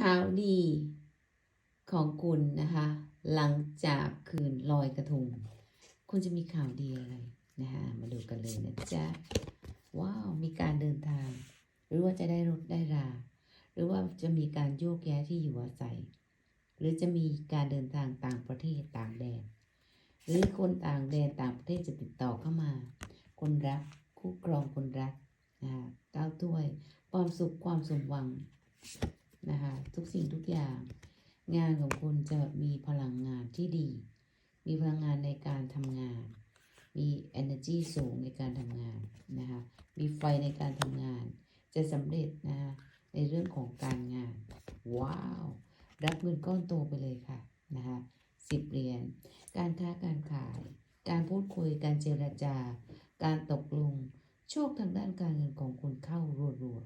ข่าวดีของคุณนะคะ หลังจากคืนลอยกระทง คุณจะมีข่าวดีอะไรนะคะ มาดูกันเลยนะจ๊ะ ว้าว มีการเดินทาง หรือว่าจะได้รถได้รา หรือว่าจะมีการโยกย้ายที่อยู่อาศัย หรือจะมีการเดินทางต่างประเทศต่างแดน หรือคนต่างแดนต่างประเทศจะติดต่อเข้ามา คนรักคู่ครองคนรักนะคะก้าวถ้วยความสุขความสมหวัง นะคะ ทุกสิ่งทุกอย่าง งานของคุณจะมีพลังงานที่ดี มีพลังงานในการทำงาน มี energy สูงในการทำงานนะคะ มีไฟในการทำงาน จะสำเร็จนะคะในเรื่องของการงาน ว้าว รับเงินก้อนโตไปเลยค่ะนะคะสิบเหรียญการค้าการขาย การพูดคุยการเจรจา การตกลง โชคทางด้านการเงินของคุณเข้ารัว